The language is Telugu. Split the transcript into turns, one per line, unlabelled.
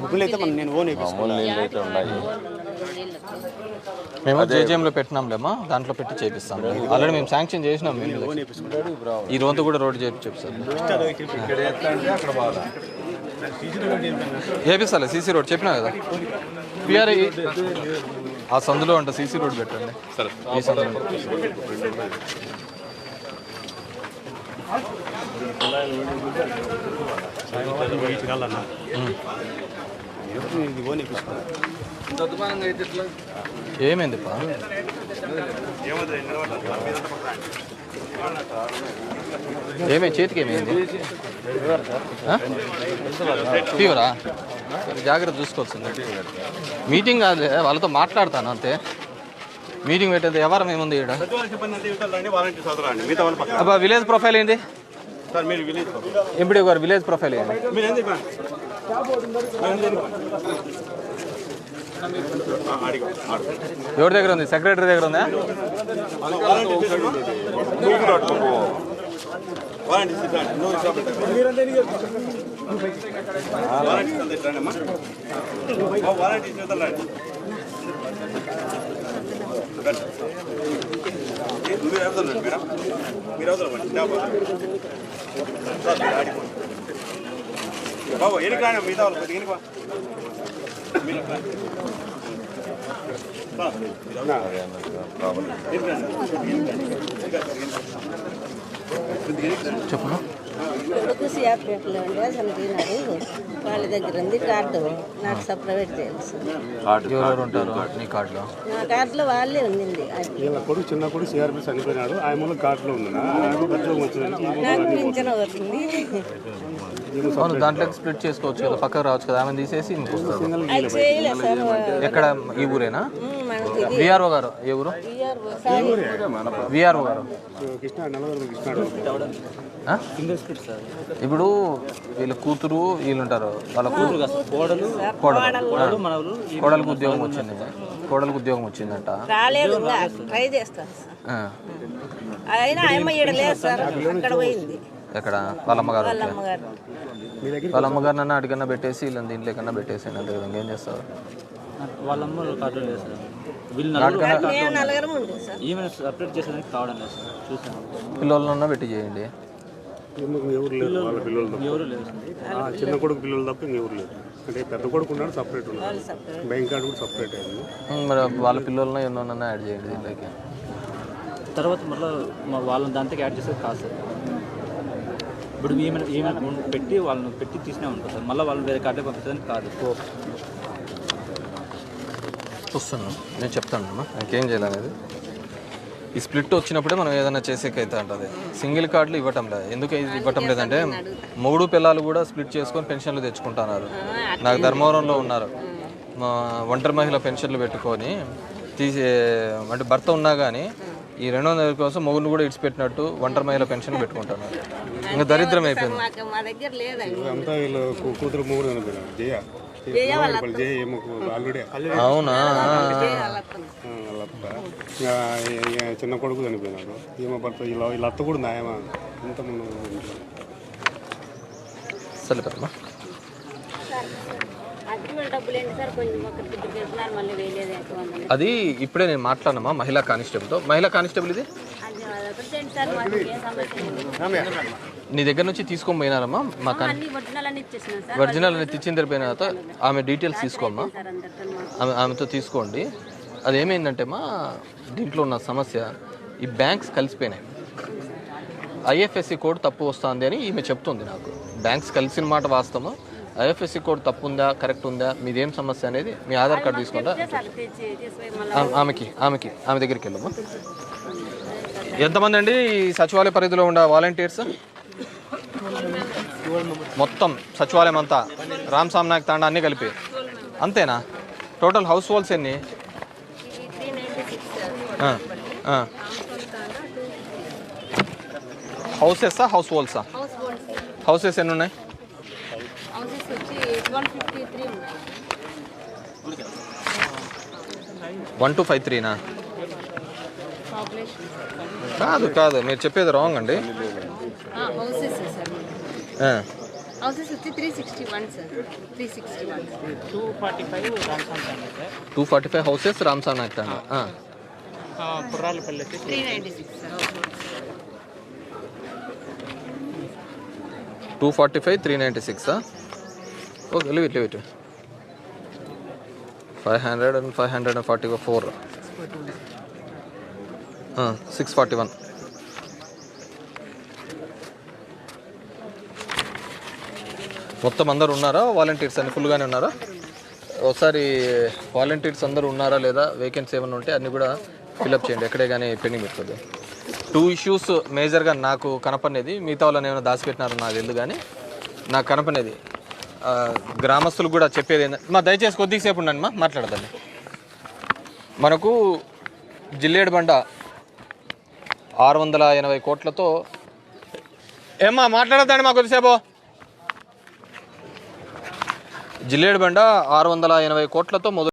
ముగ్గులు అయితే మన నేను ఓన్
మామూలు నీళ్ళు అయితే ఉన్నాయి.
మేము జేజేఎంలో పెట్టినాంలేమా దాంట్లో పెట్టి చేపిస్తాం. ఆల్రెడీ మేము శాంక్షన్ చేసినాం మేము. ఈ రోజు కూడా రోడ్డు చేపి
బాగా
చేపిస్తాలే సీసీ రోడ్ చెప్పినా కదా? పిఆర్ ఆ సందులో అంట సీసీ రోడ్ పెట్టండి. ఈ సందులో
కాలన్నా ఇది ఓన్ వేపించుకున్నాను
అయితే ఎట్లా
ఏమైంది పా ఏమైంది? చేతికి ఏమైంది? ఫీవరా? జాగ్రత్త చూసుకోవాల్సింది. మీటింగ్ కాదు వాళ్ళతో మాట్లాడతాను అంతే. మీటింగ్ పెట్టేది ఎవరం ఏముంది ఇక్కడ విలేజ్ ప్రొఫైల్ ఏంది?
సార్ మీరు విలేజ్
ఎంపీడీ గారు విలేజ్ ప్రొఫైల్ ఎవరి దగ్గర ఉంది? సెక్రటరీ దగ్గర ఉందా?
రండి. మీరు మీరు అవుతారు బాబు ఎనికి రాని మిగతా వాళ్ళు కొద్దిగా ఎనికి
చెప్పు
కొడుకు సిఆర్పిఎఫ్లో ఉండే చనిపోయినాడు వాళ్ళ దగ్గర ఉంది కార్డు. నాకు సపరేట్
ఉంటారు? నీ కార్డులో?
నా కార్డులో వాళ్ళే
వీళ్ళ కొడుకు చిన్న కొడుకు సిఆర్పి చనిపోయినాడు ఆయన
నాకు పింఛన్ అవుతుంది
అవును దాంట్లో స్ప్లిట్ చేసుకోవచ్చు కదా పక్కకు రావచ్చు కదా ఆమె తీసేసి ఎక్కడ? ఈ ఊరేనా? విఆర్ఓ గారు. ఏ ఊరు?
విఆర్ఓ.
గారు? ఇప్పుడు వీళ్ళ కూతురు వీళ్ళు ఉంటారు వాళ్ళ కూతురు కోడలు. కోడలకు ఉద్యోగం వచ్చింది. కోడలకు ఉద్యోగం వచ్చిందంట.
రాలేదు ట్రై చేస్తాను సార్.
ఆ.
అయినా అమ్మ ఈడ లేదు సార్ అక్కడ పోయింది.
ఎక్కడ? వాళ్ళ అమ్మగారు
వాళ్ళ
వచ్చారు.
అమ్మగారు
వాళ్ళ అమ్మగారు నన్ను అడిగన్నా పెట్టేసి వీళ్ళని దీంట్లో కన్నా పెట్టేసి ఇంకేం చేస్తారు?
వాళ్ళమ్మ కార్డు లేదు సార్. వీళ్ళు నలుగురు
మేము నలుగురం ఉంది సార్.
ఈమె సపరేట్ చేసేదానికి కావడం లేదు సార్. చూసాను
పిల్లలన్నా పెట్టి చేయండి.
ఎవరు వాళ్ళ పిల్లలు
ఎవరు లేదు
చిన్న కొడుకు పిల్లలు తప్ప ఇంకెవరు లేరు. అంటే పెద్ద కొడుకు ఉన్నాడు సపరేట్ ఉన్నాడు. బ్యాంక్ కార్డు కూడా సపరేట్ అయింది
మరి వాళ్ళ పిల్లలను ఎన్నోనన్నా యాడ్ చేయండి దీంట్లోకి.
తర్వాత మళ్ళీ మా వాళ్ళని దాంతో యాడ్ చేసేది కాదు సార్. ఇప్పుడు ఈమె ఈమె పెట్టి వాళ్ళని పెట్టి తీసినా ఉంటుంది సార్. మళ్ళీ వాళ్ళని వేరే కార్డు పంపించడానికి కాదు.
చూస్తున్నాను నేను చెప్తాను అమ్మా. ఇంకేం చేయాలనేది ఈ స్ప్లిట్ వచ్చినప్పుడే మనం ఏదైనా చేసేకైతే ఉంటుంది సింగిల్ కార్డులు ఇవ్వటం లేదు. ఎందుకు ఇది ఇవ్వటం లేదంటే మూడు పిల్లలు కూడా స్ప్లిట్ చేసుకొని పెన్షన్లు తెచ్చుకుంటున్నారు. నాకు ధర్మవరంలో ఉన్నారు. మా ఒంటరి మహిళ పెన్షన్లు పెట్టుకొని తీసే అంటే భర్త ఉన్నా కానీ ఈ రెండు వందల కోసం మొగుడు కూడా ఇడిచిపెట్టినట్టు ఒంటరి మహిళ పెన్షన్ పెట్టుకుంటున్నారు. ఇంకా దరిద్రం అయిపోయింది. అవునా?
చిన్న కొడుకు చనిపోయినాడు. ఈమె భర్త వీళ్ళ అత్త కూడా నాయమ
సరే
ఎక్కువ మంది.
అది ఇప్పుడే నేను మాట్లాడినమ్మా మహిళా కానిస్టేబుల్తో. మహిళా కానిస్టేబుల్ ఇది?
మాకు
నీ దగ్గర నుంచి తీసుకొని పోయినారమ్మా? మా కాని
అన్ని ఒరిజినల్ అన్ని ఇచ్చేసినాం సార్.
ఒరిజినల్ అనేది తెచ్చిన తర్వాత తర్వాత ఆమె డీటెయిల్స్ తీసుకోమ్మా.
మాకు.
ఆమె ఆమెతో తీసుకోండి. అది ఏమైందంటే మా దీంట్లో ఉన్న సమస్య ఈ బ్యాంక్స్ కలిసిపోయినాయి. ఐఎఫ్ఎస్సి కోడ్ తప్పు వస్తుంది అని ఈమె చెప్తుంది నాకు. బ్యాంక్స్ కలిసిన మాట వాస్తవం ఐఎఫ్ఎస్సి కోడ్ తప్పు ఉందా? కరెక్ట్ ఉందా? మీదేం సమస్య అనేది మీ ఆధార్ కార్డు తీసుకుంటా ఆమెకి ఆమెకి ఆమె దగ్గరికి వెళ్ళమ్మా. ఎంతమంది అండి ఈ సచివాలయ పరిధిలో ఉన్న వాలంటీర్స్? మొత్తం సచివాలయం అంతా. రామ్ సామ్నాయక్ తాండా అన్నీ కలిపి. అంతేనా? టోటల్ హౌస్ హోల్డ్స్ ఎన్ని హౌసెస్సా హౌస్ హోల్డ్సా హౌసెస్ ఎన్ని ఉన్నాయి?
వన్
టూ ఫైవ్ త్రీనా కాదు కాదు. మీరు చెప్పేది రాంగ్ అండి.
హౌసెస్ సార్
ఆ.
హౌసెస్ వచ్చి three sixty one sir. Three sixty one
two forty five Ramaswamy sir.
Two forty five houses రామ్సాన్ యాక్ట్ అండి
కుర్రాలపల్లి వచ్చి
three ninety six sir
two forty five three ninety six okay leave it leave it five hundred and five hundred and forty four six forty one మొత్తం అందరు ఉన్నారా? వాలంటీర్స్ అని ఫుల్గానే ఉన్నారా? ఒకసారి వాలంటీర్స్ అందరూ ఉన్నారా లేదా? వేకెన్సీ ఏమైనా ఉంటే అన్నీ కూడా ఫిల్అప్ చేయండి. ఎక్కడే కానీ పెండింగ్ పెట్టుకోదు టూ ఇష్యూస్ మేజర్గా నాకు కనపనేది మిగతా వాళ్ళని ఏమైనా దాచిపెట్టినారో నాకు తెలియదు కానీ నాకు కనపనేది గ్రామస్తులు కూడా చెప్పేది ఏంటంటే మా దయచేసి కొద్దిసేపు ఉండండి మా మాట్లాడదండి. మనకు జిల్లేడు బండ ఆరు వందల ఎనభై కోట్లతో ఏమ్మా మాట్లాడద్దండి మా కొద్దిసేపు. జిల్లేడు బండ ఆరు వందల ఎనభై కోట్లతో మొదలు